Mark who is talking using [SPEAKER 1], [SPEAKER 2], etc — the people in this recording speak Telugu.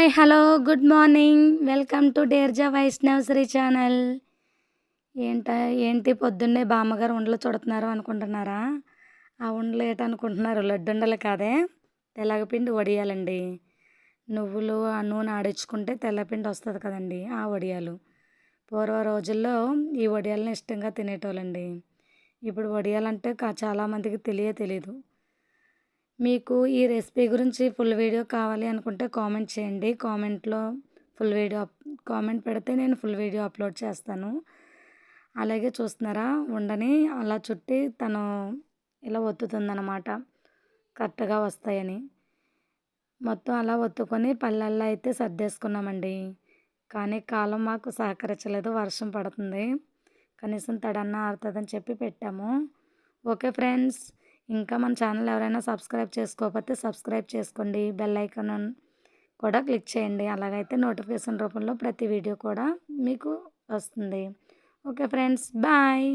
[SPEAKER 1] Hi hello good morning. Welcome to డేర్జా వైష్ణవశ్రీ channel. ఏంట ఏంటి పొద్దున్నే బామ్మగారు ఉండలు చుడుతున్నారు అనుకుంటున్నారా? ఆ ఉండలు ఏంటనుకుంటున్నారు? లడ్డుండలు కాదే? తెల్లగపిండి వడియాలండి. నువ్వులు ఆ నూనె ఆడించుకుంటే తెల్లపిండి వస్తుంది కదండి ఆ వడియాలు. పూర్వ రోజుల్లో ఈ వడియాలను ఇష్టంగా తినేటోళ్ళండి. ఇప్పుడు వడియాలంటే కా చాలామందికి తెలియ తెలీదు. మీకు ఈ రెసిపీ గురించి ఫుల్ వీడియో కావాలి అనుకుంటే కామెంట్ చేయండి. కామెంట్లో ఫుల్ వీడియో కామెంట్ పెడితే నేను ఫుల్ వీడియో అప్లోడ్ చేస్తాను. అలాగే చూస్తున్నారా? ఉండని అలా చుట్టి తను ఇలా ఒత్తుతుందన్నమాట. కరెక్ట్గా వస్తాయని. మొత్తం అలా ఒత్తుకొని పల్లెల్లో అయితే సర్దేసుకున్నామండి. కానీ కాలం మాకు సహకరించలేదు. వర్షం పడుతుంది. కనీసం తడన్న ఆరుతుందని చెప్పి పెట్టాము. Okay friends. ఇంకా మన ఛానల్ ఎవరైనా సబ్స్క్రైబ్ చేసుకోకపోతే సబ్స్క్రైబ్ చేసుకోండి. బెల్ ఐకాన్ కూడా క్లిక్ చేయండి. అలాగైతే నోటిఫికేషన్ రూపంలో ప్రతి వీడియో కూడా మీకు వస్తుంది. Okay friends bye.